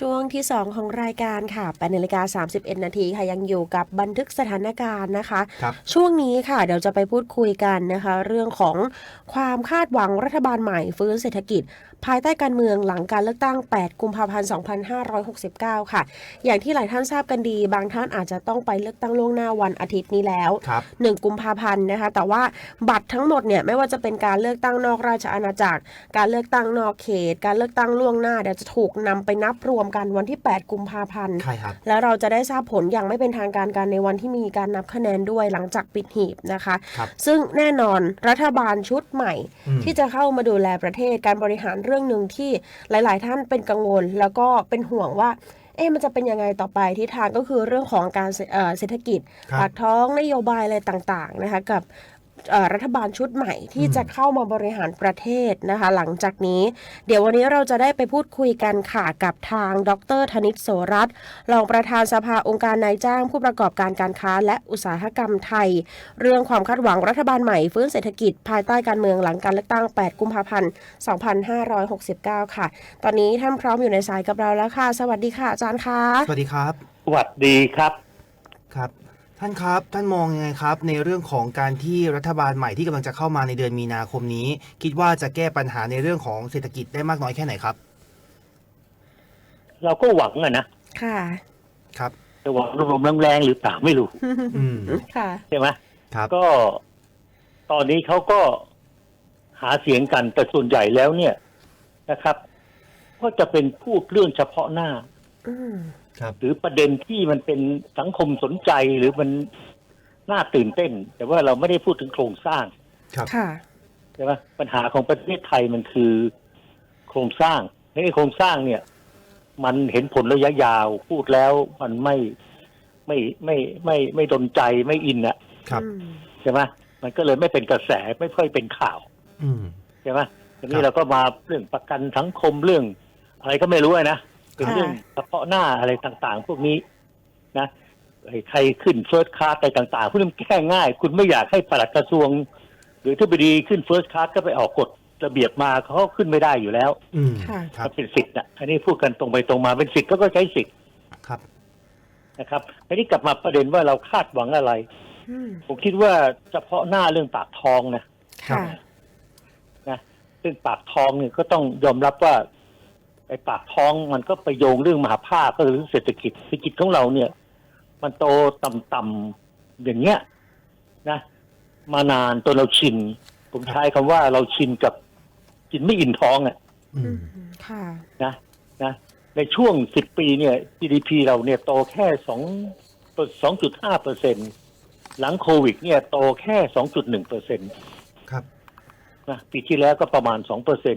ช่วงที่ 2 ของรายการค่ะ8นาฬิกา31 นาทีค่ะยังอยู่กับบันทึกสถานการณ์นะคะครับช่วงนี้ค่ะเดี๋ยวจะไปพูดคุยกันนะคะ เรื่องของความคาดหวังรัฐบาลใหม่ฟื้นเศรษฐกิจ ภายใต้การเมืองหลังการเลือกตั้ง 8 กุมภาพันธ์ 2569 ค่ะ อย่างที่หลายท่านทราบกันดี บางท่านอาจจะต้องไปเลือกตั้งล่วงหน้าวันอาทิตย์นี้แล้วครับ1กุมภาพันธ์นะคะ แต่ว่าบัตรทั้งหมดเนี่ยไม่ว่าจะเป็นการเลือกตั้งนอกราชอาณาจักร การเลือกตั้งนอกเขต การเลือกตั้งล่วงหน้าเดี๋ยวจะถูกนำไปนับรวมกันวันที่ 8 กุมภาพันธ์ใช่ครับแล้วเราจะได้ทราบผลอย่างไม่เป็นทางการกันในวันที่มีการนับคะแนนด้วยหลังจากปิดหีบนะคะครับซึ่งแน่นอนรัฐบาลชุดใหม่อืมที่จะเข้ามาดูแลประเทศการบริหารเรื่องหนึ่งที่หลาย ๆ ท่านเป็นกังวล แล้วก็เป็นห่วงว่าเอ๊ะมันจะเป็นยังไงต่อไปทิศทางก็คือเรื่องของการเศรษเอ่อเศรษฐกิจครับปากท้องนโยบายอะไรต่างๆนะคะกับเอ่อ รัฐบาลชุดใหม่ที่อืมจะเข้ามาบริหารประเทศนะคะ หลังจากนี้ เดี๋ยววันนี้เราจะได้ไปพูดคุยกันค่ะกับทาง ดรธนิตโสรัตน์รองประธานสภาองค์การนายจ้างผู้ประกอบการการค้า และอุตสาหกรรมไทย เรื่องความคาดหวังรัฐบาลใหม่ฟื้นเศรษฐกิจภายใต้การเมืองหลังการเลือกตั้ง 8 กุมภาพันธ์ 2569 ค่ะ ตอนนี้ท่านพร้อมอยู่ในสายกับเราแล้วค่ะ สวัสดีค่ะอาจารย์คะสวัสดีครับสวัสดีครับครับ ท่านครับ ท่านมองยังไงครับ ในเรื่องของการที่รัฐบาลใหม่ที่กำลังจะเข้ามาในเดือนมีนาคมนี้ คิดว่าจะแก้ปัญหาในเรื่องของเศรษฐกิจได้มากน้อยแค่ไหนครับ เราก็หวังอะนะค่ะ ครับแต่หวังลมๆแรงๆหรือเปล่าไม่รู้อืมค่ะ ใช่ไหมครับก็ ตอนนี้เขาก็หาเสียงกันแต่ส่วนใหญ่แล้วเนี่ยนะครับ ก็จะเป็นพูดเรื่องเฉพาะหน้า อืมครับ หรือประเด็นที่มันเป็นสังคมสนใจหรือมันน่าตื่นเต้น แต่ว่าเราไม่ได้พูดถึงโครงสร้างครับค่ะใช่ไหมปัญหาของประเทศไทยมันคือโครงสร้างไอ้โครงสร้างเนี่ย มันเห็นผลระยะยาวพูดแล้วมันไม่ไม่ไม่ไม่ไม่ไม่ดนใจไม่อินอะครับอืมใช่ไหมมันก็เลยไม่เป็นกระแสไม่ค่อยเป็นข่าว อืมใช่ไหมทีคนี้รับเราก็มาเรื่องประกันสังคมเรื่อง อะไรก็ไม่รู้อะนะ เป็นค่ะเรื่องเฉพาะหน้าอะไรต่างๆ พวกนี้นะไอ้ใครขึ้นเฟิร์สคลาสอะไรต่างๆพวกนี้มันแก้ง่าย คุณไม่อยากให้ปลัดกระทรวง หรือที่บดีขึ้นเฟิร์สคลาสก็ไปออกกฎระเบียบมาเขาก็ขึ้นไม่ได้อยู่แล้วอืมค่ะครับมันเป็นสิทธิ์นะอันนี้พูดกันตรงไปตรงมาเป็นสิทธิ์ก็ก็ใช้สิทธิ์ครับนะครับอันนี้กลับมาประเด็นว่าเราคาดหวังอะไรอืมผมคิดว่าเฉพาะหน้าเรื่องปากท้องนะค่ะเรื่องปากท้องเนี่ยก็ต้องยอมรับว่า ไอ้ปากท้องมันก็ไปโยงเรื่องมหาภาคก็คือเศรษฐกิจเศรษฐกิจของเราเนี่ย มันโตต่ำๆอย่างเงี้ยนะ มานานจนเราชิน ผมใช้คำว่าเราชินกับกินไม่อิ่มท้องอะอือืมมค่ะ นะนะในช่วงสิบปีเนี่ย GDP เราเนี่ยโตแค่สองสองจุดห้าเปอร์เซ็นหลังโควิด เนี่ยโตแค่สองจุดหนึ่งเปอร์เซ็นครับ นะปีที่แล้วก็ประมาณสองเปอร์เซ็น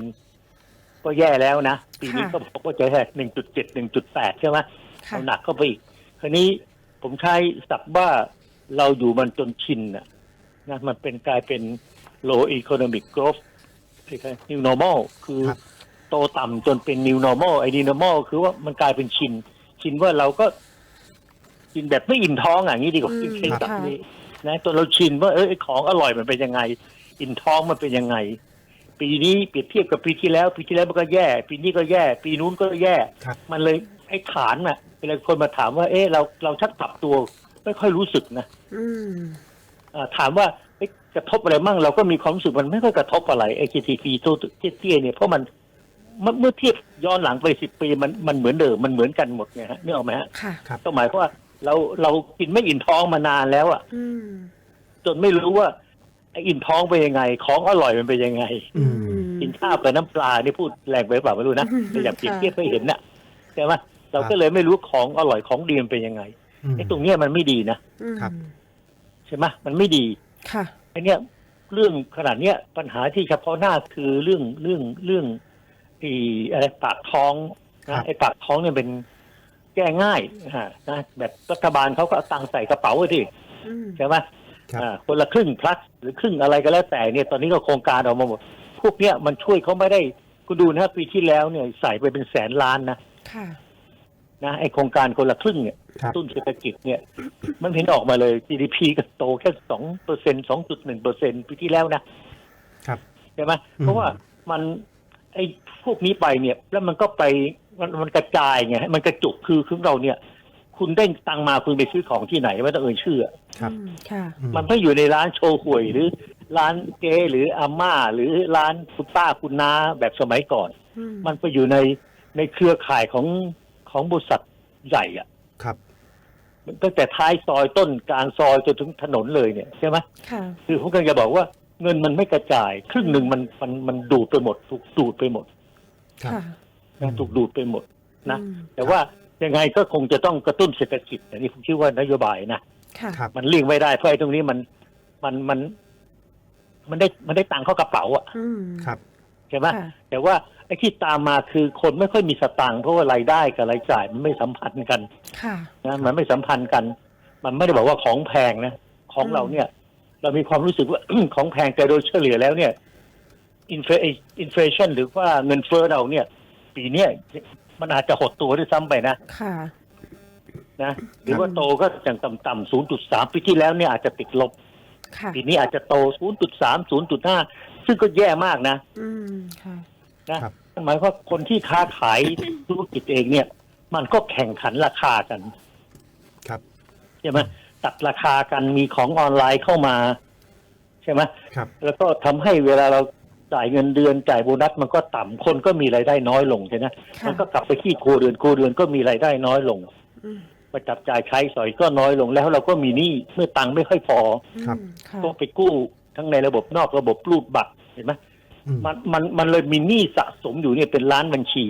ก็แย่แล้วนะ ปีนี้ค่ะก็บอกว่าจะแค่หนึ่งจุดเจ็ดหนึ่งจุดแปดใช่ไหมค่ะเอาหนักเข้าไปอีกคราวนี้ผมใช้ศัพท์ว่าเราอยู่มันจนชินนะนะมันเป็นกลายเป็น low economic growth คล้ายๆ new normal คือครับโตต่ำจนเป็น new normal ไอ้ new normal คือว่ามันกลายเป็นชิน ชินว่าเราก็ กินแบบไม่อิ่มท้องอะอย่างนี้ดีกว่าอืมใช้ศัพท์ค่ะนี้นะจนเราชินว่าเออไอ้ของอร่อยมันเป็นยังไง อิ่มท้องมันเป็นยังไง ปีนี้เปรียบเทียบกับปีที่แล้ว ปีที่แล้วมันก็แย่ ปีนี้ก็แย่ ปีนู้นก็แย่ ครับ มันเลยไอ้ฐานน่ะเวลาคนมาถามว่า เอ๊ะเราเราชักปรับตัวไม่ค่อยรู้สึกนะอืม อ่าถามว่าเอ๊ะกระทบอะไรมั่งเราก็มีความรู้สึกมันไม่ค่อยกระทบอะไรไอ้ GDP ตัวเตี้ยๆเนี่ยเพราะมันเมื่อเมื่อเทียบย้อนหลังไปสิบปีมันมันเหมือนเดิมมันเหมือนกันหมดไงฮะนึกออกไหมฮะค่ะครับก็หมายความว่าเราเรากินไม่อิ่มท้องมานานแล้วอะอืม จนไม่รู้ว่าไอ้อิ่มท้องเป็นยังไง ของอร่อยมันเป็นยังไง อืม กินข้าวกับน้ำปลานี่พูดแรงไปเปล่าไม่รู้นะอืมแต่อยากเปรียบค่ะเทียบให้เห็นน่ะใช่ไหมเราก็เลยไม่รู้ของอร่อยของดีมันเป็นยังไงอืมไอ้ตรงเนี้ยมันไม่ดีนะอืมครับ ใช่ไหมมันไม่ดีค่ะ ไอ้เนี้ยเรื่องขนาดเนี้ยปัญหาที่เฉพาะหน้าคือเรื่องเรื่องเรื่องไอ้อะไรปากท้องครันะบ ไอ้ปากท้องเนี่ยเป็นแก้ง่ายฮะนะแบบรัฐบาลเขาก็เอาตังค์ใส่กระเป๋าไว้ที่อืม ใช่ไหม ครับอ่าคนละครึ่ง plus หรือครึ่งอะไรก็แล้วแต่เนี่ยตอนนี้ก็โครงการออกมาหมด พวกเนี้ยมันช่วยเขาไม่ได้คุณดูนะปีที่แล้วเนี่ยใส่ไปเป็นแสนล้านนะค่ะนะไอโครงการคนละครึ่งเนี่ยครับตุ้นเศรษฐกิจเนี่ย มันเห็นออกมาเลย GDP ก็โตแค่สองเปอร์เซ็นสองจุดหนึ่งเปอร์เซ็นปีที่แล้วนะครับใช่ไหมอืมเพราะว่ามันไอ้พวกนี้ไปเนี่ย แล้วมันก็ไปมันมันกระจายไงมันกระจุกคือคือเราเนี่ย คุณได้ตังค์มาคุณไปซื้อของที่ไหนไม่ต้องเอ่ยชื่ออะครับ อืมค่ะอืมันไม่อยู่ในร้านโชว์หวยหรือ ร้านเก๊หรืออาม่า หรือร้านคุณป้าคุณน้าแบบสมัยก่อน อืมันไปอยู่ในในเครือข่ายของของบริษัทใหญ่อะครับตั้งแต่ท้ายซอยต้นกลางซอยจนถึงถนนเลยเนี่ยใช่ไหมค่ะ คือผมกำลังจะบอกว่าเงินมันไม่กระจาย ครึ่งหนึ่งมันมันมันดูดไปหมด ถูกดูดไปหมด ครับ ค่ะนะถูกดูดไปหมดนะ อืม แต่ว่า ยังไงก็คงจะต้องกระตุ้นเศรษฐกิจอันนี้ผมคิดว่านโยบายนะค่ะ ครับ มันเลี่ยงไม่ได้เพราะไอ้ตรงนี้มันมันมัน มันได้มันได้ตังค์เข้ากระเป๋าอะอืมครับ ใช่ไหมค่ะแต่ว่าไอ้ที่ตามมาคือคนไม่ค่อยมีสตังค์เพราะว่ารายได้กับรายจ่ายมันไม่สัมพันธ์กัน ค่ะ นะมันไม่สัมพันธ์กัน มันไม่ได้บอกว่าของแพงนะ ของเราเนี่ย เรามีความรู้สึกว่า ของแพงแต่โดยเฉลี่ยแล้วเนี่ยอินฟลอินฟลชันหรือว่าเงินเฟ้อเราเนี่ย ปีเนี้ย มันอาจจะหดตัวด้วยซ้ำไปนะค่ะ นะหรือว่าโตก็อย่างต่ำๆ0.3 ปีที่แล้วเนี่ยอาจจะติดลบ ค่ะ ปีนี้อาจจะโต 0.3 0.5 ซึ่งก็แย่มากนะ อืม ค่ะ นะครับนั่นหมายความว่าคนที่ค้าขายธุรกิจเองเนี่ย มันก็แข่งขันราคากันครับ ใช่ไหมตัดราคากันมีของออนไลน์เข้ามา ใช่ไหมครับ แล้วก็ทำให้เวลาเรา จ่ายเงินเดือนจ่ายโบนัสมันก็ต่ำคนก็มีรายได้น้อยลงใช่ไหมค่ะมันก็กลับไปที่ครัวเรือนครัวเรือนก็มีรายได้น้อยลงอืมประจับจ่ายใช้สอยก็น้อยลงแล้วเราก็มีหนี้เมื่อตังค์ไม่ค่อยพอครับอืมค่ะก็ไปกู้ทั้งในระบบนอกระบบรูดบัตรเห็นไหมอืมมันมันมันเลยมีหนี้สะสมอยู่เนี่ยเป็นล้านบัญชี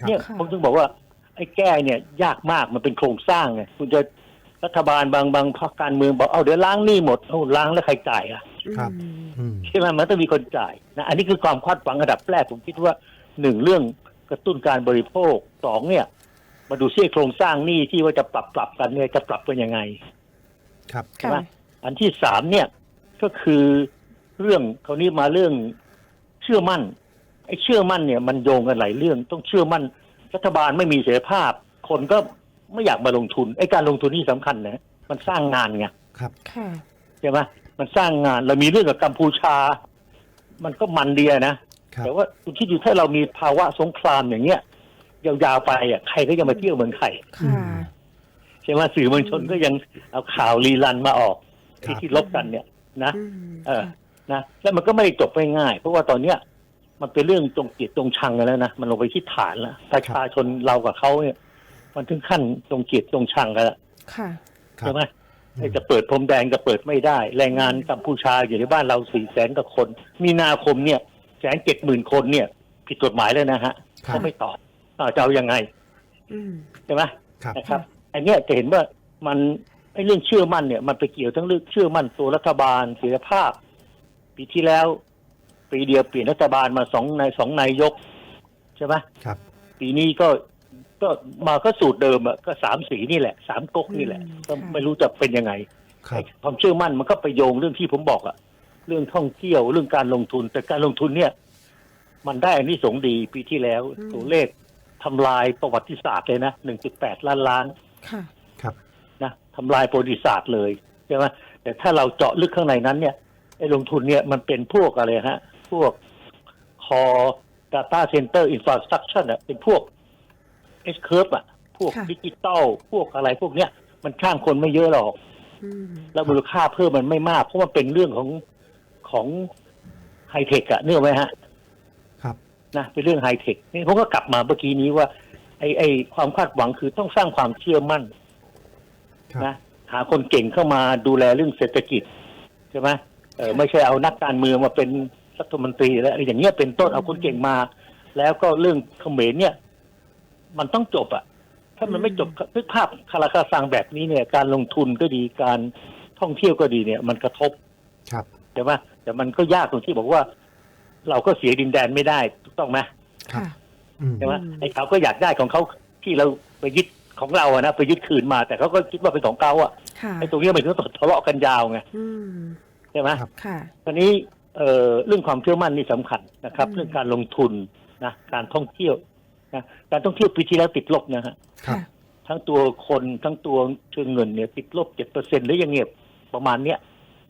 ครับเนี่ยค่ะผมถึงบอกว่าไอ้แก้เนี่ยยากมากมันเป็นโครงสร้างไงคุณจะ รัฐบาลบางบางพรรคการเมืองบอกเอาเดี๋ยวล้างหนี้หมดเอาล้างแล้วใครจ่ายอะครับอืมอืม ใช่ไหมมันต้องมีคนจ่ายนะอันนี้คือความคาดหวังระดับแรกผมคิดว่าหนึ่งเรื่องกระตุ้นการบริโภคสองเนี่ย มาดูซิโครงสร้างหนี้ที่ว่าจะปรับปรับกันเนี่ยจะปรับกันยังไง ครับ ใช่ไหมค่ะ อันที่สามเนี่ยก็คือเรื่องคราวนี้มาเรื่องเชื่อมั่นไอ้เชื่อมั่นเนี่ย มันโยงกันหลายเรื่อง ต้องเชื่อมั่นรัฐบาลไม่มีเสรีภาพ คนก็ ไม่อยากมาลงทุนไอ้การลงทุนนี่สำคัญนะมันสร้างงานไงครับค่ะใช่ไหมมันสร้างงานเรามีเรื่องกับกัมพูชา มันก็มันเดียนะครับแต่ว่าคุณคิดดูถ้าเรามีภาวะสงครามอย่างเงี้ยยาวๆไปอะใครก็จะมาเที่ยวเมืองไทยค่ะใช่ไหมสื่อมวลชนก็ยังเอาข่าวรีลันมาออกครัที่บที่ลบกันเนี่ย นะอืมเออค่ะนะแล้วมันก็ไม่ได้จบง่ายๆเพราะว่าตอนเนี้ยมันเป็นเรื่องตรงจิตตรงชังกันแล้วนะมันลงไปที่ฐานแล้วประชาชนเรากับเขาเนี่ย มันถึงขั้นตรงจิตตรงชังกันแล้วค่ะ ครับ ใช่ไหมอืมไอ้จะเปิดพรมแดงก็เปิดไม่ได้ แรงงานกัมพูชาอยู่ในบ้านเราสี่แสนกว่าคน มีนาคมเนี่ยแสนเจ็ดหมื่นคนเนี่ย ผิดกฎหมายแล้วนะฮะครับเขาไม่ตอบอ่าจะเอายังไงอืม ใช่ไหม ครับ นะครับอันเนี้ยจะเห็นว่ามันไอ้เรื่องเชื่อมั่นเนี่ยมันไปเกี่ยวทั้งเรื่องเชื่อมั่นตัวรัฐบาลเสถียรภาพ ปีที่แล้ว ปีเดียวเปลี่ยนรัฐบาลมาสองในายสองนายกใช่ไหมครับ ปีนี้ก็ ก็มาก็สูตรเดิมอะก็สามสีนี่แหละสามก๊กนี่แหละอืมก็ค่ะไม่รู้จะเป็นยังไงครับไอ้ความเชื่อมั่นมันก็ไปโยงเรื่องที่ผมบอกอะเรื่องท่องเที่ยวเรื่องการลงทุน แต่การลงทุนเนี่ย มันได้อันนี้สงส์ดีปีที่แล้วอืมตัวเลขทำลายประวัติศาสตร์เลยนะหนึ่งจุดแปดล้านล้านค่ะครับนะทำลายประวัติศาสตร์เลยใช่ไหมแต่ถ้าเราเจาะลึกข้างในนั้นเนี่ยไอ้ลงทุนเนี่ยมันเป็นพวกอะไรฮะ พวก core data center infrastructure อะเป็นพวก S curve อะพวกค่ะ ดิจิตอลพวกอะไรพวกเนี้ยมันข้างคนไม่เยอะหรอก อืมแล้วมูลค่าเพิ่มมันไม่มาก เพราะมันเป็นเรื่องของของไฮเทคอะเนื่อไหมฮะครับ นะเป็นเรื่องไฮเทคนี่ผมก็กลับมาเมื่อกี้นี้ว่า ไอไอความคาดหวังคือต้องสร้างความเชื่อมั่นครับ นะหาคนเก่งเข้ามาดูแลเรื่องเศรษฐกิจใช่ไหมเออไม่ใช่เอานักการเมืองมาเป็นรัฐมนตรีแล้วอะไรอย่างเงี้ยเป็นต้นเอาคนเก่งมา แล้วก็เรื่องเขมรเนี่ย มันต้องจบอะถ้ามันไม่จบนึกภาพคาราคาซังแบบนี้เนี่ย การลงทุนก็ดีการท่องเที่ยวก็ดีเนี่ย มันกระทบ ครับใช่ไหมแต่มันก็ยากตรงที่บอกว่า เราก็เสียดินแดนไม่ได้ถูกต้องไหมครับค่ะอืมใช่ไหมอืมไอ้เขาก็อยากได้ของเขาที่เราไปยึดของเราอะนะไปยึดคืนมา แต่เขาก็คิดว่าเป็นของเขาอะค่ะไอ้ตรงเนี้ยมันก็ทะเลาะกันยาวไงอืมใช่ไหมครับค่ะตอนนี้เอ่อเรื่องความเชื่อมั่นนี่สำคัญนะครับอืมเรื่องการลงทุนนะการท่องเที่ยว นะการท่องเที่ยวปีที่แล้วติดลบนะฮะครับค่ะทั้งตัวคนทั้งตัวเชิงเงินเนี่ยติดลบเจ็ดเปอร์เซ็นหรือยังเงียบประมาณเนี้ย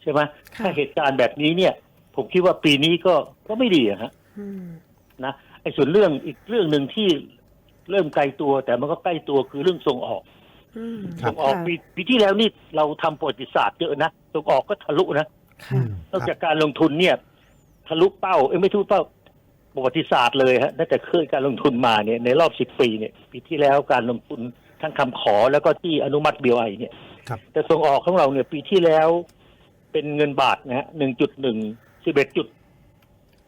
ใช่ไหมค่ะ ถ้าเหตุการณ์แบบนี้เนี่ย ผมคิดว่าปีนี้ก็ก็ไม่ดีอะฮะอืมนะไอ้ส่วนเรื่องอีกเรื่องหนึ่งที่เริ่มไกลตัวแต่มันก็ใกล้ตัวคือเรื่องส่งออก อืมครับ ส่งออกปีปีที่แล้วนี่เราทำประวัติศาสตร์เยอะนะส่งออกก็ทะลุนะ ค่ะ นอกจากการลงทุนเนี่ย ทะลุเป้าเอ้ยไม่ทะลุเป้า ประวัติศาสตร์เลยฮะตั้งแต่เคยการลงทุนมาเนี่ยในรอบสิบปีเนี่ยปีที่แล้วการลงทุนทั้งคำขอแล้วก็ที่อนุมัติเบียไอเนี่ยครับแต่ส่งออกของเราเนี่ยปีที่แล้วเป็นเงินบาทนะฮะหนึ่งจุดหนึ่งสิบเอ็ดจุด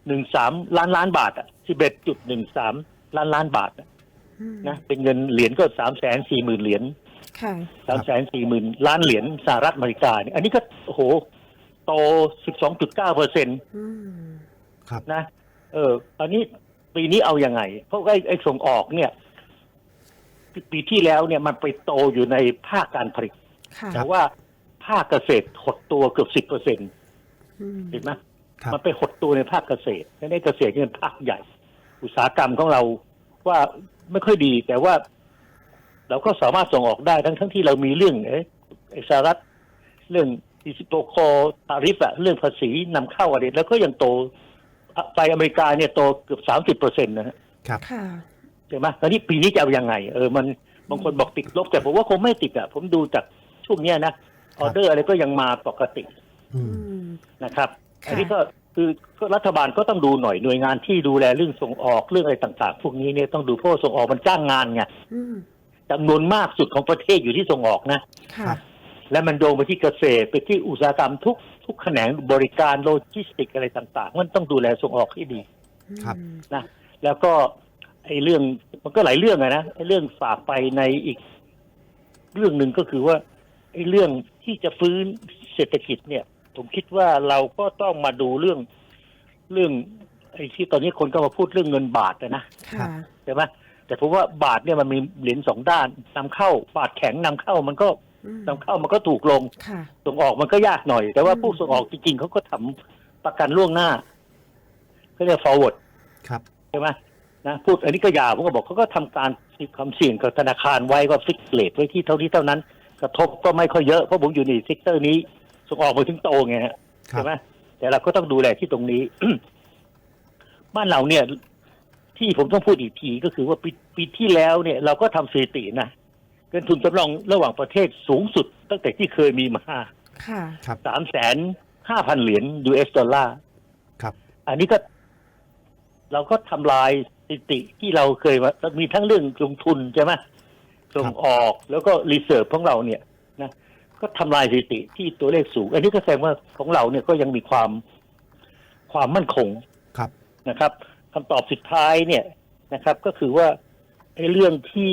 หนึ่งสามล้านล้านบาทอะสิบเอ็ดจุดหนึ่งสามล้านล้านบาทอะอืมนะเป็นเงินเหรียญก็สามแสนสี่หมื่นเหรียญค่ะสามแสนสี่หมื่นล้านเหรียญสหรัฐอเมริกาเนี่ยอันนี้ก็โอ้โหโตสิบสองจุดเก้าเปอร์เซ็นตอืมครับนะ เออตอนนี้ปีนี้เอาอยัางไง เพราะไอ้ไอ้ส่งออกเนี่ย ปีที่แล้วเนี่ยมันไปโตอยู่ในภาคการผลิตค่ะแต่ว่าภาคเกษตรหดตัวเกือบสิบเปอร์เซ็นอืม เห็นไหมครับ มันไปหดตัวในภาคเกษตรและในเกษตรเนี่ยเป็นภาคใหญ่ อุตสาหกรรมของเราว่าไม่ค่อยดี แต่ว่า เราก็สามารถส่งออกได้ทั้งทั้งที่เรามีเรื่องเอ๊ะไอ้สหรัฐเรื่องดิจิโตคอตาริฟอะเรื่องภาษีนำเข้าอะไรแล้วก็ยังโตอะ ไปอเมริกาเนี่ยโตเกือบสามสิบเปอร์เซ็นต์นะฮะครับค่ะ ใช่ไหมตอนนี้ปีนี้จะเอายังไง เออมันบางคนบอกติดลบแต่ผมว่าคงไม่ติดอะผมดูจากช่วงเนี้ยนะออเดอร์อะไรก็ยังมาปกติอือืม ม นะครับ ค่ะ อันนี้ก็คือก็รัฐบาลก็ต้องดูหน่อยหน่วยงานที่ดูแลเรื่องส่งออกเรื่องอะไรต่าง ๆ พวกนี้เนี่ยต้องดูเพราะว่าส่งออกมันจ้างงานไงอืมจำนวนมากสุดของประเทศอยู่ที่ส่งออกนะ ค่ะ ครับ และมันโยงไปที่เกษตร ไปที่อุตสาหกรรมทุกทุกแขนงบริการโลจิสติกอะไรต่าง ๆ มันต้องดูแลส่งออกให้ดีครับอืมนะแล้วก็ไอ้เรื่องมันก็หลายเรื่องอะนะไอ้เรื่องฝากไปในอีกเรื่องหนึ่งก็คือว่าไอ้เรื่องที่จะฟื้นเศรษฐกิจเนี่ย ผมคิดว่าเราก็ต้องมาดูเรื่องเรื่องไอ้ที่ตอนนี้คนก็มาพูดเรื่องเงินบาทอะนะค่ะใช่ไหมแต่ผมว่าบาทเนี่ยมันมีเหรียญสองด้านนำเข้าบาทแข็งนำเข้ามันก็อืม นำเข้ามันก็ถูกลงค่ะส่งออกมันก็ยากหน่อย แต่ว่าอืมผู้ส่งออกจริงๆเขาก็ทำประกันล่วงหน้าก็เรียก forward ครับใช่ไหมนะพูดอันนี้ก็ยาวผมก็บอกเขาก็ทำการความเสี่ยงกับธนาคารไว้ก็ฟิกเลทไว้ที่เท่านี้เท่านั้น กระทบก็ไม่ค่อยเยอะเพราะผมอยู่ในเซกเตอร์นี้ส่งออกมาถึงโตไงฮะครัใช่บไหมแต่เราก็ต้องดูแลที่ตรงนี้บ้านเราเนี่ย ที่ผมต้องพูดอีกทีก็คือว่าปีปีที่แล้วเนี่ย เราก็ทำสถิตินะ เงินทุนจำลองระหว่างประเทศสูงสุด ตั้งแต่ที่เคยมีมาค่ะ ครับ สามแสนห้าพันเหรียญ US ดอลลาร์ครับ อันนี้ก็ เราก็ทำลายสถิติที่เราเคยมามีทั้งเรื่องลงทุนใช่ไหมส่งออกแล้วก็รีเสิร์ฟของเราเนี่ยนะก็ทำลายสถิติที่ตัวเลขสูง อันนี้ก็แสดงว่าของเราเนี่ยก็ยังมีความความมั่นคงครับ นะครับคำตอบสุดท้ายเนี่ยนะครับ ก็คือว่าไอ้เรื่องที่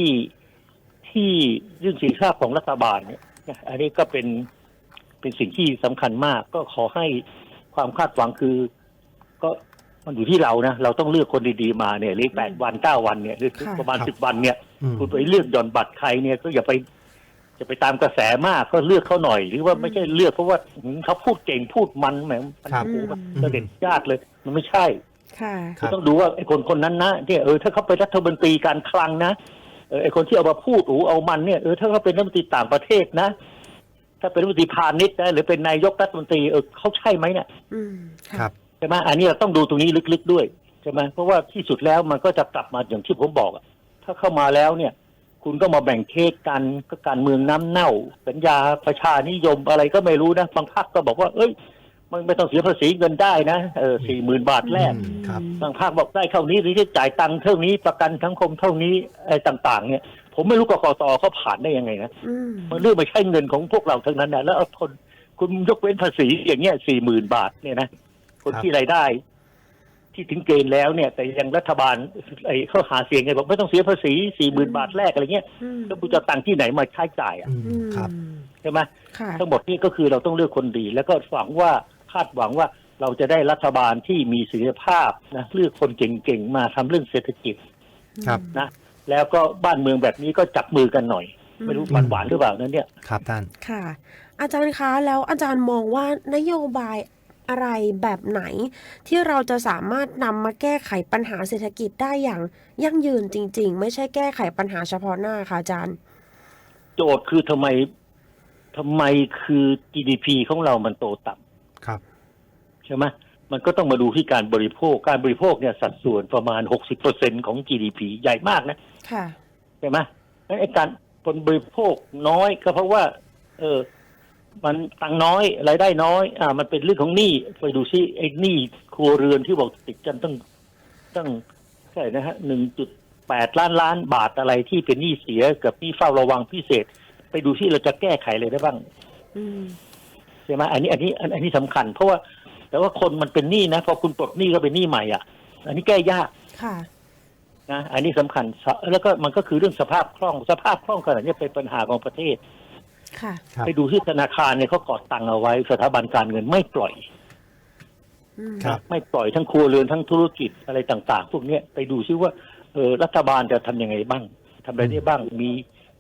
ที่เรื่องสินค้าของรัฐบาลเนี่ยนะอันนี้ก็เป็นเป็นสิ่งที่สำคัญมาก ก็ขอให้ความคาดหวังคือ ก็มันอยู่ที่เรานะเราต้องเลือกคนดีๆมาเนี่ยเรียกแปดวันเก้าวันเนี่ยหรือค่ะประมาณครับสิบวันเนี่ยอืมคุณไปเลือกหย่อนบัตรใครเนี่ยก็อย่าไปจะไปตามกระแสมากก็เลือกเขาหน่อย หรือว่าไม่ใช่เลือกเพราะว่าหืมเขาพูดเก่งพูดมันแหมมันครับโอ้โหมันอืมเสด็จญาติเลย มันไม่ใช่ค่ะครับต้องดูว่าไอ้คนคนนั้นนะเนี่ยเออถ้าเขาเป็นรัฐมนตรีการคลังนะ เออไอ้คนที่เอามาพูดโอ้เอามันเนี่ยเออถ้าเขาเป็นรัฐมนตรีต่างประเทศนะ ถ้าเป็นรัฐมนตรีพาณิชย์นะหรือเป็นนายกรัฐมนตรีเออเขาใช่ไหมเนี่ยอืมะครับ ใช่ไหมอันนี้เราต้องดูตรงนี้ลึกๆด้วยใช่ไหมเพราะว่าที่สุดแล้วมันก็จะกลับมาอย่างที่ผมบอกอะถ้าเข้ามาแล้วเนี่ย คุณก็มาแบ่งเค้กกันก็การเมืองน้ำเน่า สัญญาประชานิยมอะไรก็ไม่รู้นะบางพรรคก็บอกว่า เอ้ย มันไม่ต้องเสียภาษีเงินได้นะเออสี่หมื่นบาทแรก อืมครับ บางภาคบอกได้เท่านี้หรือจะจ่ายตังค์เท่านี้ประกันสังคมเท่านี้อะไรต่าง ๆ เนี่ย ผมไม่รู้กกตเขาผ่านได้ยังไงนะอืมมันเรื่องไม่ใช่เงินของพวกเราทั้งนั้นนะแล้วเอาคนคุณยกเว้นภาษีอย่างเงี้ยสี่หมื่นบาทเนี่ยนะคนครับ ที่รายได้ ที่ถึงเกณฑ์แล้วเนี่ย แต่ยังรัฐบาลไอ้เขาหาเสียงไงบอกไม่ต้องเสียภาษีสี่หมื่นบาทแรกอะไรเงี้ยอืมแล้วคุณจะเอาตังค์ที่ไหนมาใช้จ่ายอะอืมอืมครับ ใช่ไหม ค่ะ ทั้งหมดนี่ก็คือเราต้องเลือกคนดี แล้วก็หวังว่า คาดหวังว่าเราจะได้รัฐบาลที่มีศักยภาพนะเลือกคนเก่งๆมาทำเรื่องเศรษฐกิจครับนะ แล้วก็บ้านเมืองแบบนี้ก็จับมือกันหน่อย ไม่รู้อืมหวานหวานๆหรือเปล่านั้นเนี่ยครับท่านค่ะ อาจารย์คะแล้วอาจารย์มองว่านโยบายอะไรแบบไหน ที่เราจะสามารถนำมาแก้ไขปัญหาเศรษฐกิจได้อย่างยั่งยืนจริง ๆ ไม่ใช่แก้ไขปัญหาเฉพาะหน้าค่ะอาจารย์ โจทย์คือทำไมทำไมคือ GDP ของเรามันโตต่ำครับใช่ไหมมันก็ต้องมาดูที่การบริโภคการบริโภคเนี่ยสัดส่วนประมาณ 60%ของ GDP ใหญ่มากนะค่ะใช่ไหมงั้นไอ้การคนบริโภคน้อยก็เพราะว่า เออมันตังค์น้อยรายได้น้อย อ่า มันเป็นเรื่องของหนี้ไปดูซิไอ้หนี้ครัวเรือนที่บอกติดกันตั้งตั้งเท่าไหร่นะฮะหนึ่งจุดแปดล้านล้านบาทอะไรที่เป็นหนี้เสียกับหนี้เฝ้าระวังพิเศษ ไปดูที่เราจะแก้ไขเลยได้บ้างอืมใช่ไหมอันนี้อันนี้อันอันนี้สำคัญ เพราะว่า แต่ว่าคนมันเป็นหนี้นะพอคุณปลดหนี้ก็เป็นหนี้ใหม่อะ อันนี้แก้ยากค่ะนะอันนี้สำคัญสแล้วก็มันก็คือเรื่องสภาพคล่องสภาพคล่องขนาดนี้เป็นปัญหาของประเทศ ค่ะครับไปดูที่ธนาคารเนี่ยเขากอดตังค์เอาไว้สถาบันการเงินไม่ปล่อยอืมครับไม่ปล่อยทั้งครัวเรือนทั้งธุรกิจอะไรต่าง ๆ พวกเนี้ยไปดูซิว่าเออรัฐบาลจะทำยังไงบ้างทำอะไรได้บ้างมี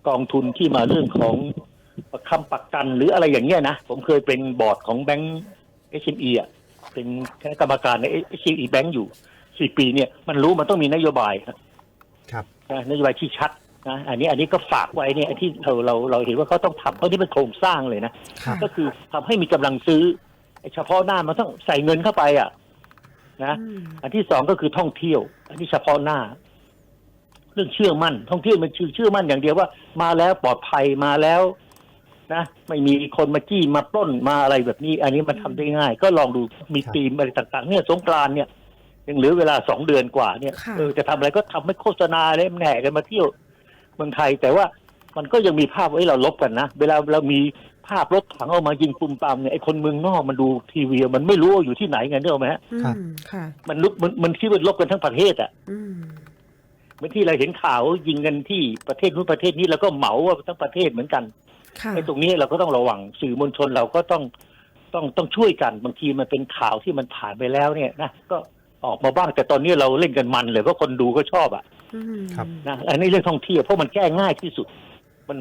กองทุนที่มาเรื่องของประคำประกันหรืออะไรอย่างเงี้ยนะ ผมเคยเป็นบอร์ดของแบงก์เอชเอะ เป็นคณะกรรมการในเอชเอแบงก์อยู่สี่ปีเนี่ยมันรู้มันต้องมีนโยบายครับครับนะนโยบายที่ชัดนะอันนี้อันนี้ก็ฝากไว้เนี่ยที่เราเราเราเห็นว่าเขาต้องทำเพราะนี่เป็นโครงสร้างเลยนะค่ะก็คือทำให้มีกำลังซื้อไอ้เฉพาะหน้ามันต้องใส่เงินเข้าไปอะนะอืมอันที่สองก็คือท่องเที่ยว อันนี้เฉพาะหน้า เรื่องเชื่อมั่น ท่องเที่ยวมันชื่อเชื่อมั่นอย่างเดียวว่า มาแล้วปลอดภัยมาแล้ว นะไม่มีคนมาจี้มาปล้นมาอะไรแบบนี้ อันนี้มันทำได้ง่าย ก็ลองดูมีครับธีมอะไรต่างๆ เนี่ยสงกรานต์เนี่ยยังเหลือเวลาสองเดือนกว่าเนี่ยค่ะเออจะทำอะไรก็ทำให้โฆษณาเลยแหน่กันมาเที่ยวเมืองไทย แต่ว่ามันก็ยังมีภาพไว้เราลบกันนะเวลาเรามีภาพรถถังออกมายิงปุ่มปามเนี่ยไอ้คนเมืองนอกมันดูทีวีมันไม่รู้ว่าอยู่ที่ไหนไงเนี่ยหรอกไหมฮะอืครับมค่ะมันลุกมันมันคิดว่าลบกันทั้งประเทศอะอืมเหมือนที่เราเห็นข่าวยิงกันที่ประเทศนู้นประเทศนี้แล้วก็เหมาว่าทั้งประเทศเหมือนกันค่ะ ไอ้ตรงนี้เราก็ต้องระวังสื่อมวลชนเราก็ต้องต้องต้องช่วยกันบางทีมันเป็นข่าวที่มันผ่านไปแล้วเนี่ยนะก็ออกมาบ้างแต่ตอนนี้เราเล่นกันมันเลยเพราะคนดูก็ชอบอะอืมครับนะอันนี้เรื่องท่องเที่ยวเพราะมันแก้ง่ายที่สุด มัน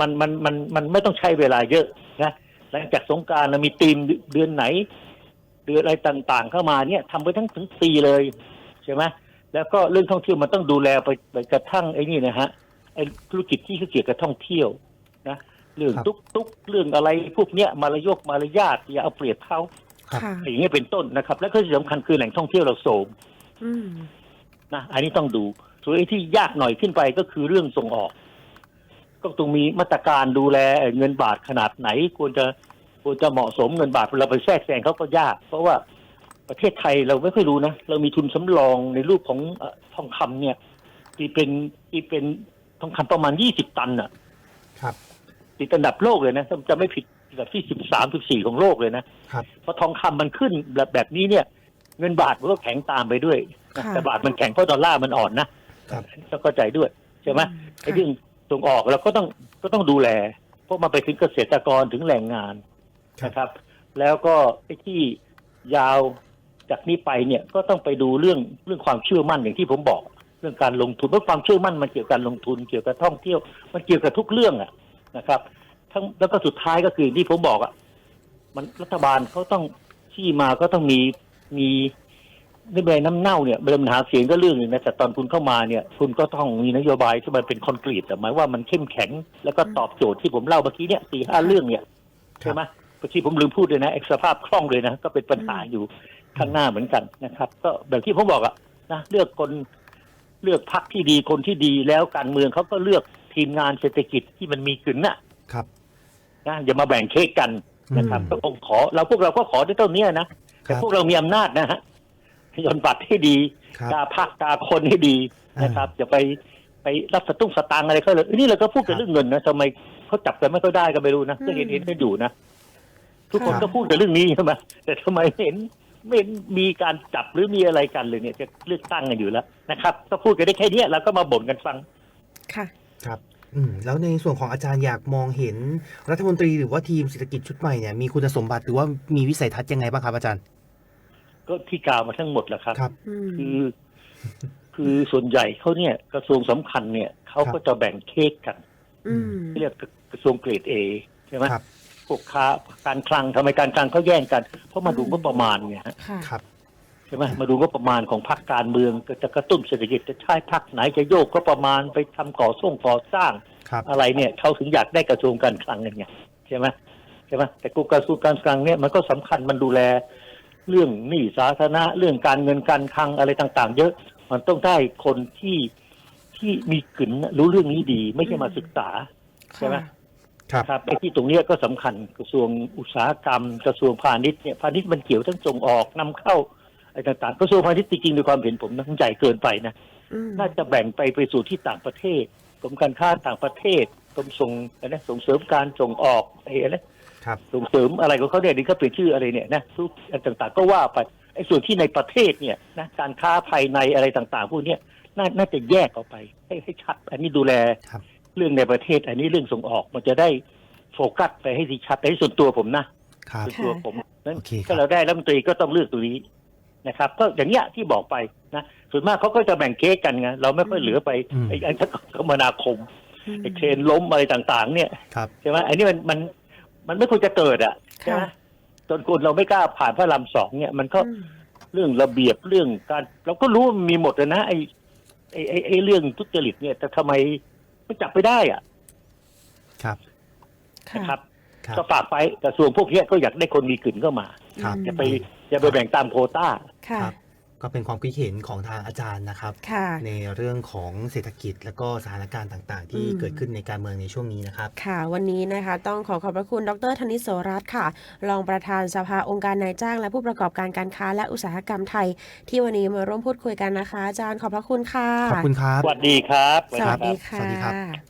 มันมันมันมันไม่ต้องใช้เวลาเยอะนะหลังจากสงกรารเรามีธีมเดือนไหน เดือนอะไรต่างๆ เข้ามาเนี่ยทำไปทั้งถึงปีเลยใช่ไหมแล้วก็เรื่องท่องเที่ยวมันต้องดูแลไปไปกระทั่งไอ้นี่นะฮะไอ้ธุรกิจที่เกี่ยวกับท่องเที่ยวนะ เรื่องครับตุ๊กตุ๊กเรื่องอะไรพวกเนี้ยมารยกมารยาทอย่าเอาเปรียบเขาครับค่ะอย่างเงี้ยเป็นต้นนะครับ แล้วก็ที่สำคัญคือแหล่งท่องเที่ยวเราโสมอืมนะอันนี้ต้องดูส่วนไอ้ที่ยากหน่อยขึ้นไปก็คือเรื่องส่งออก ก็ต้องมีมาตรการดูแลเงินบาทขนาดไหน ควรจะควรจะเหมาะสมเงินบาทเราไปแทรกแซงเขาก็ยาก เพราะว่าประเทศไทยเราไม่ค่อยรู้นะเรามีทุนสำรองในรูปของเอ่อทองคำเนี่ยที่เป็นที่เป็นทองคำประมาณยี่สิบตันอะครับ ติดอันดับโลกเลยนะถ้าจะไม่ผิดอันดับที่สิบสามสิบสี่ของโลกเลยนะครับ เพราะทองคำมันขึ้นแบบแบบนี้เนี่ย เงินบาทมันก็แข็งตามไปด้วยนะค่ะแต่บาทมันแข็งเพราะดอลลาร์มันอ่อนนะครับ ต้องเข้าใจด้วยใช่ไหมไอ้เรื่องส่งออกเราก็ต้องก็ต้องดูแล เพราะมันไปถึงเกษตรกรถึงแรงงานครับ นะครับ แล้วก็ไอ้ที่ยาวจากนี้ไปเนี่ยก็ต้องไปดูเรื่องเรื่องความเชื่อมั่นอย่างที่ผมบอก เรื่องการลงทุนเพราะความเชื่อมั่นมันเกี่ยวกับการลงทุนเกี่ยวกับท่องเที่ยว มันเกี่ยวกับทุกเรื่องอะ นะครับทั้งแล้วก็สุดท้ายก็คือที่ผมบอกอะมันรัฐบาลเขาต้องที่มาก็ต้องมีมีนี่เป็นน้ำเน่าเนี่ยเวลามันหาเสียงก็เรื่องหนึงนะแต่ตอนคุณเข้ามาเนี่ย คุณก็ต้องมีนโยบายที่มันเป็นคอนกรีตแต่หมายว่ามันเข้มแข็ง แล้วก็ตอบโจทย์ที่ผมเล่าเมื่อกี้เนี่ยสี่ห้าเรื่องเนี่ยใช่ไหมเมื่อกี้ผมลืมพูดเลยนะไอ้สภาพคล่องเลยนะ ก็เป็นปัญหาอยู่ข้างหน้าเหมือนกันนะครับ ก็แบบที่ผมบอกอะนะเลือกคนเลือกพักที่ดีคนที่ดีแล้วการเมืองเขาก็เลือก ทีมงานเศรษฐกิจที่มันมีกึ่นน่ะครับ นะอย่ามาแบ่งเค้กกันนะครับอืมก็คงขอเราพวกเราก็ขอได้เท่านี้นะคแต่รับพวกเรามีอำนาจนะฮะยนต์บัตรให้ดีครับกาพักกาคนให้ดีนะครับอย่าไปไปรับสตุ้งสตางค์อะไรเขาเลยเอ้ยนี่เราก็พูดกันครับเรื่องเงินนะทำไมเขาจับกันไม่ค่อยได้ก็ไม่รู้นะก็เห็นเห็นกันอยู่นะทุกคนก็พูดแต่เรื่องนี้ใช่ไหมแต่ทำไมไม่เห็นไม่เห็นมีการจับหรือมีอะไรกันเลยเนี่ยจะเลือกตั้งกันอยู่แล้วนะครับ ก็พูดกันได้แค่เนี้ยแล้วก็มาบ่นกันฟังค่ะ ครับอืมแล้วในส่วนของอาจารย์อยากมองเห็นรัฐมนตรีหรือว่าทีมเศรษฐกิจชุดใหม่เนี่ยมีคุณสมบัติหรือว่ามีวิสัยทัศน์ยังไงบ้างครับอาจารย์ ก็ที่กล่าวมาทั้งหมดแหละครับครับอืมคือคือส่วนใหญ่เขาเนี่ยกระทรวงสำคัญเนี่ยเขาครับก็จะแบ่งเค้กกันอืมเรียกกระทรวงเกรดเอใช่ไหมครับพวกค้าการคลังทำไมการคลังเขาแย่งกัน เพราะมาดูงบประมาณไงฮะค่ะครับ ใช่ไหมมาดูงบประมาณของพรรคการเมืองก็จะกระตุ้นเศรษฐกิจจะใช้พรรคไหนจะโยกก็ประมาณไปทำก่อสร้างก่อสร้างครับอะไรเนี่ยเขาถึงอยากได้กระทรวงการคลังกันไงใช่ไหมใช่ไหมแต่กูกระทรวงการคลังเนี่ยมันก็สำคัญมันดูแล เรื่องหนี้สาธารณะเรื่องการเงินการคลังอะไรต่างๆ เยอะมันต้องได้คนที่ที่มีกลิ่นรู้เรื่องนี้ดี ไม่ใช่มาศึกษาใช่ไหมครับครับไอ้ที่ตรงเนี้ยก็สำคัญกระทรวงอุตสาหกรรม กระทรวงพาณิชย์เนี่ยพาณิชย์มันเกี่ยวทั้งส่งออกนำเข้าอะไร ต่างๆกระทรวงพาณิชย์จริงๆในความเห็นผมนะมันใหญ่เกินไปนะอืมน่าจะแบ่งไปไปสู่ที่ต่างประเทศกรมการค้าต่างประเทศกรมส่งอะไรนะส่งเสริมการส่งออกไอ้อะไรนะครับส่งเสริมอะไรของเขาเนี่ยนี่เขาเปลี่ยนชื่ออะไรเนี่ยนะทุกอันต่างๆ ก็ว่าไปไอ้ส่วนที่ในประเทศเนี่ยนะการค้าภายในอะไรต่างๆพวกเนี้ยน่าน่าจะแยกออกไปให้ให้ชัด อันนี้ดูแลครับเรื่องในประเทศ อันนี้เรื่องส่งออกมันจะได้โฟกัสไปให้ที่ชัดในส่วนตัวผมนะครับส่วนตัวผมนั้นโอเคครับถ้าเราได้รัฐมนตรีก็ต้องเลือกตัวนี้ นะครับ ก็อย่างเงี้ยที่บอกไปนะส่วนมากเขาก็จะแบ่งเค้กกันไงเราไม่ค่อยเหลือไปอืมไอ้อันคมนาคมไอ้เทรนล้มอะไรต่างๆ เนี่ยครับใช่ไหมอันนี้มันมันมันไม่ควรจะเกิดอะใช่ไหมค่ะจนคนเราไม่กล้าผ่านพระรามสองเนี่ยมันก็อืมเรื่องระเบียบเรื่องการ เราก็รู้ว่ามันมีหมดเลยนะไอ้ไอ้ไอ้ไอ้เรื่องทุจริตเนี่ย แต่ทำไมไม่จับไปได้อะ ครับค่ะนะครับครับก็ฝากไปกระทรวงพวกเนี้ยก็อยากได้คนมีกลิ่นเข้ามา ครับอืมอย่าไปอย่าไปแบ่งตามโควต้า ค่ะ ครับ ก็เป็นความคิดเห็นของทางอาจารย์นะครับ ค่ะ ในเรื่องของเศรษฐกิจและก็สถานการณ์ต่างๆ ที่อืม เกิดขึ้นในการเมืองในช่วงนี้นะครับ ค่ะ วันนี้นะคะ ต้องขอขอบพระคุณ ดรธนิตโสรัตน์ค่ะ รองประธานสภาองค์การนายจ้าง และผู้ประกอบการการค้าและอุตสาหกรรมไทย ที่วันนี้มาร่วมพูดคุยกันนะคะ อาจารย์ขอบพระคุณค่ะ ขอบคุณครับ สวัสดีครับ สวัสดีสวัสดีครับค่ะ